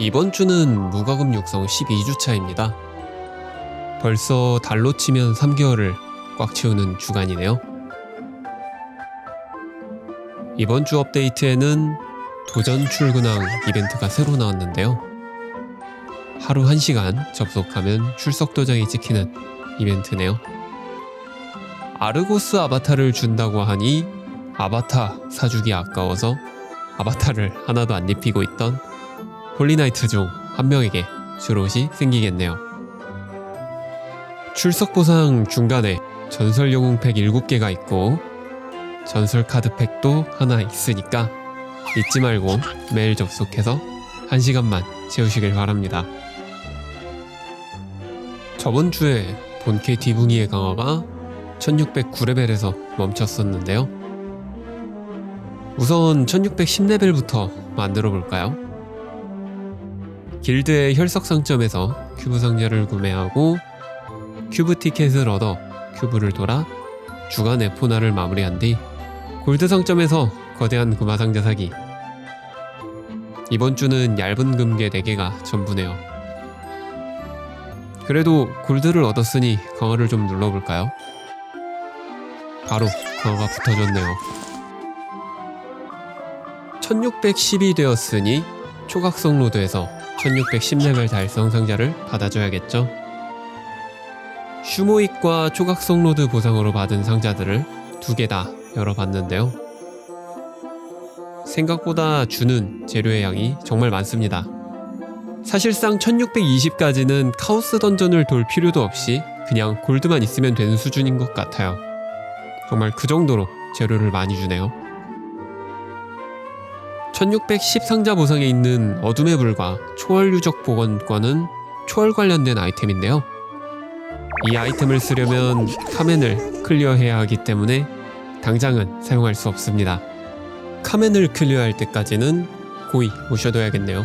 이번 주는 무과금 육성 12주차입니다. 벌써 달로 치면 3개월을 꽉 채우는 주간이네요. 이번 주 업데이트에는 도전 출근왕 이벤트가 새로 나왔는데요. 하루 1시간 접속하면 출석 도장이 찍히는 이벤트네요. 아르고스 아바타를 준다고 하니 아바타 사주기 아까워서 아바타를 하나도 안 입히고 있던 홀리나이트 중 한 명에게 주롯이 생기겠네요. 출석 보상 중간에 전설 영웅 팩 7개가 있고 전설 카드 팩도 하나 있으니까 잊지 말고 매일 접속해서 1시간만 채우시길 바랍니다. 저번 주에 본캐 디붕이의 강화가 1609레벨에서 멈췄었는데요. 우선 1610레벨부터 만들어 볼까요? 길드의 혈석 상점에서 큐브 상자를 구매하고 큐브 티켓을 얻어 큐브를 돌아 주간 에포나를 마무리한 뒤 골드 상점에서 거대한 금화 상자 사기 이번 주는 얇은 금괴 4개가 전부네요. 그래도 골드를 얻었으니 강화를 좀 눌러볼까요? 바로 강화가 붙어졌네요. 1610이 되었으니 초각성 로드에서 1610레벨 달성 상자를 받아줘야겠죠? 슈모익과 초각성 로드 보상으로 받은 상자들을 두 개 다 열어봤는데요. 생각보다 주는 재료의 양이 정말 많습니다. 사실상 1620까지는 카오스 던전을 돌 필요도 없이 그냥 골드만 있으면 되는 수준인 것 같아요. 정말 그 정도로 재료를 많이 주네요. 1610 상자 보상에 있는 어둠의 불과 초월 유적 복원권은 초월 관련된 아이템인데요. 이 아이템을 쓰려면 카멘을 클리어해야 하기 때문에 당장은 사용할 수 없습니다. 카멘을 클리어할 때까지는 고이 모셔둬야겠네요.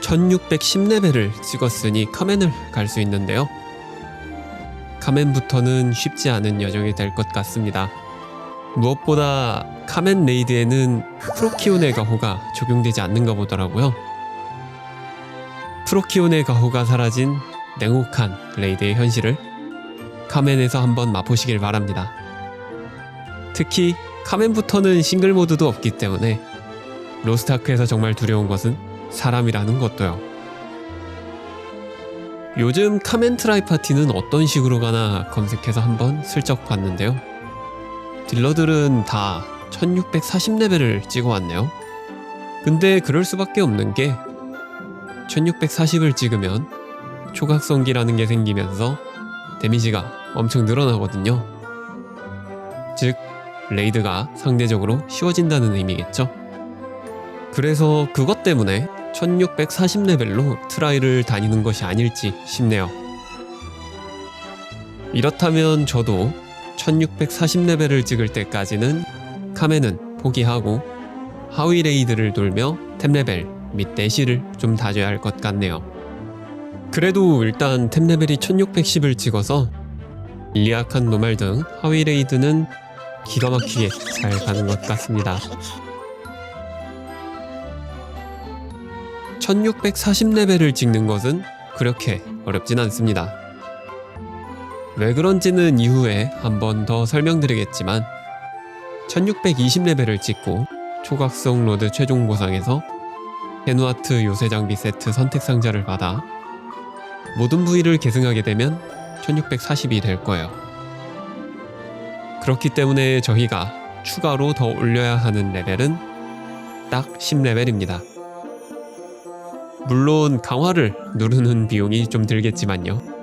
1610레벨을 찍었으니 카멘을 갈 수 있는데요. 카멘부터는 쉽지 않은 여정이 될 것 같습니다. 무엇보다 카멘 레이드에는 프로키온의 가호가 적용되지 않는가 보더라고요. 프로키온의 가호가 사라진 냉혹한 레이드의 현실을 카멘에서 한번 맛보시길 바랍니다. 특히 카멘부터는 싱글 모드도 없기 때문에 로스트아크에서 정말 두려운 것은 사람이라는 것도요. 요즘 카멘 트라이 파티는 어떤 식으로 가나 검색해서 한번 슬쩍 봤는데요. 딜러들은 다 1640레벨을 찍어왔네요. 근데 그럴 수밖에 없는 게 1640을 찍으면 초각성기라는 게 생기면서 데미지가 엄청 늘어나거든요. 즉, 레이드가 상대적으로 쉬워진다는 의미겠죠. 그래서 그것 때문에 1640레벨로 트라이를 다니는 것이 아닐지 싶네요. 이렇다면 저도 1640레벨을 찍을 때까지는 카멘은 포기하고 하위 레이드를 돌며 템레벨 및 대시를 좀 다져야 할 것 같네요. 그래도 일단 템레벨이 1610을 찍어서 일리아칸 노말 등 하위 레이드는 기가 막히게 잘 가는 것 같습니다. 1640레벨을 찍는 것은 그렇게 어렵진 않습니다. 왜 그런지는 이후에 한 번 더 설명드리겠지만 1620레벨을 찍고 초각성 로드 최종 보상에서 헤누아트 요새 장비 세트 선택 상자를 받아 모든 부위를 계승하게 되면 1640이 될 거예요. 그렇기 때문에 저희가 추가로 더 올려야 하는 레벨은 딱 10레벨입니다. 물론 강화를 누르는 비용이 좀 들겠지만요.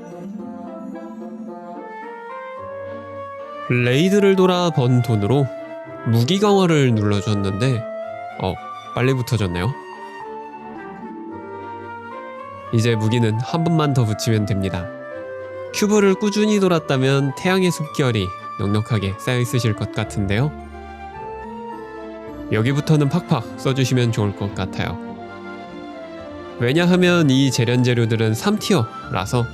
레이드를 돌아 번 돈으로 무기 강화를 눌러줬는데 어 빨리 붙어졌네요. 이제 무기는 한 번만 더 붙이면 됩니다. 큐브를 꾸준히 돌았다면 태양의 숲결이 넉넉하게 쌓여 있으실 것 같은데요. 여기부터는 팍팍 써주시면 좋을 것 같아요. 왜냐하면 이 재련 재료들은 3티어라서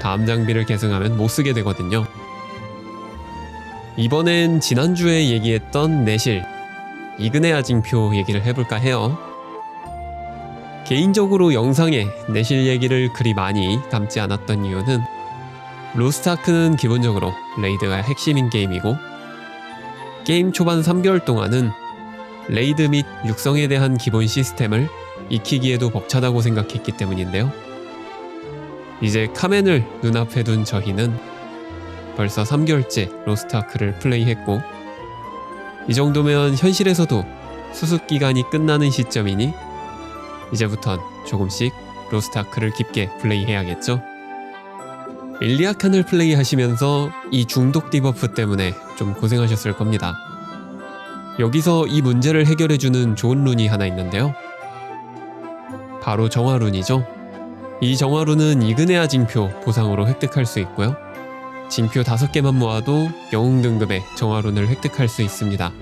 다음 장비를 계승하면 못 쓰게 되거든요. 이번엔 지난주에 얘기했던 내실 이그네아 징표 얘기를 해볼까 해요. 개인적으로 영상에 내실 얘기를 그리 많이 담지 않았던 이유는 로스트아크는 기본적으로 레이드가 핵심인 게임이고 게임 초반 3개월 동안은 레이드 및 육성에 대한 기본 시스템을 익히기에도 벅차다고 생각했기 때문인데요. 이제 카멘을 눈앞에 둔 저희는 벌써 3개월째 로스트아크를 플레이했고 이 정도면 현실에서도 수습 기간이 끝나는 시점이니 이제부턴 조금씩 로스트아크를 깊게 플레이해야겠죠. 일리아칸을 플레이하시면서 이 중독 디버프 때문에 좀 고생하셨을 겁니다. 여기서 이 문제를 해결해주는 좋은 룬이 하나 있는데요. 바로 정화룬이죠. 이 정화룬은 이그네아 징표 보상으로 획득할 수 있고요. 징표 5개만 모아도 영웅 등급의 정화룬을 획득할 수 있습니다.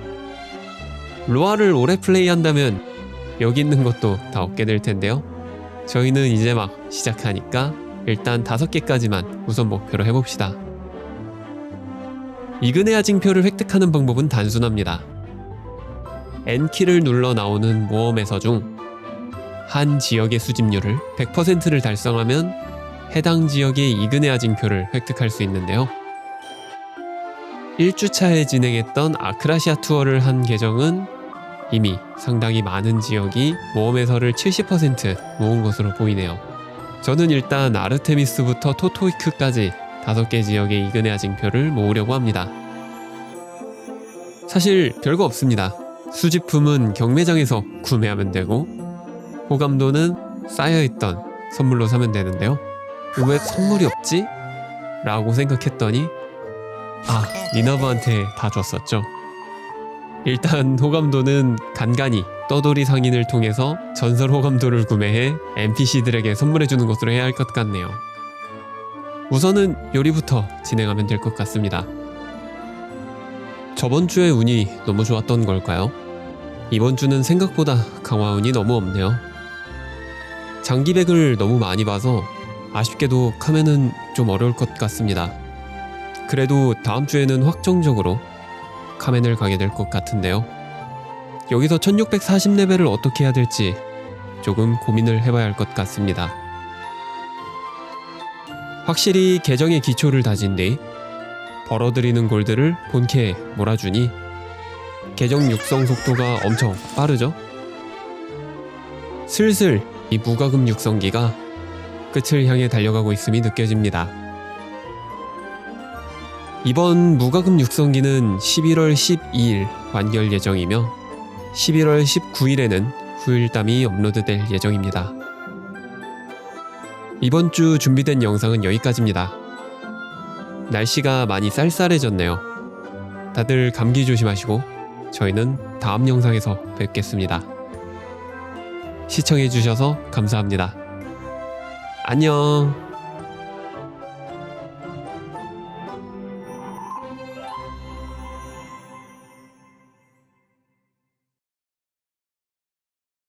로아를 오래 플레이한다면 여기 있는 것도 다 얻게 될 텐데요. 저희는 이제 막 시작하니까 일단 5개까지만 우선 목표로 해봅시다. 이그네아 징표를 획득하는 방법은 단순합니다. N키를 눌러 나오는 모험에서 중 한 지역의 수집률을 100%를 달성하면 해당 지역의 이그네아 징표를 획득할 수 있는데요. 1주차에 진행했던 아크라시아 투어를 한 계정은 이미 상당히 많은 지역이 모험에서를 70% 모은 것으로 보이네요. 저는 일단 아르테미스부터 토토이크까지 5개 지역의 이그네아 징표를 모으려고 합니다. 사실 별거 없습니다. 수집품은 경매장에서 구매하면 되고 호감도는 쌓여있던 선물로 사면 되는데요. 왜 선물이 없지? 라고 생각했더니 아 니나브한테 다 줬었죠. 일단 호감도는 간간히 떠돌이 상인을 통해서 전설 호감도를 구매해 NPC들에게 선물해주는 것으로 해야 할 것 같네요. 우선은 요리부터 진행하면 될 것 같습니다. 저번 주에 운이 너무 좋았던 걸까요? 이번 주는 생각보다 강화 운이 너무 없네요. 장기백을 너무 많이 봐서 아쉽게도 카멘은 좀 어려울 것 같습니다. 그래도 다음 주에는 확정적으로 카멘을 가게 될 것 같은데요. 여기서 1640레벨을 어떻게 해야 될지 조금 고민을 해봐야 할 것 같습니다. 확실히 계정의 기초를 다진 뒤 벌어들이는 골드를 본캐에 몰아주니 계정 육성 속도가 엄청 빠르죠? 슬슬 이 무과금 육성기가 끝을 향해 달려가고 있음이 느껴집니다. 이번 무과금 육성기는 11월 12일 완결 예정이며 11월 19일에는 후일담이 업로드될 예정입니다. 이번 주 준비된 영상은 여기까지입니다. 날씨가 많이 쌀쌀해졌네요. 다들 감기 조심하시고 저희는 다음 영상에서 뵙겠습니다. 시청해주셔서 감사합니다. 안녕.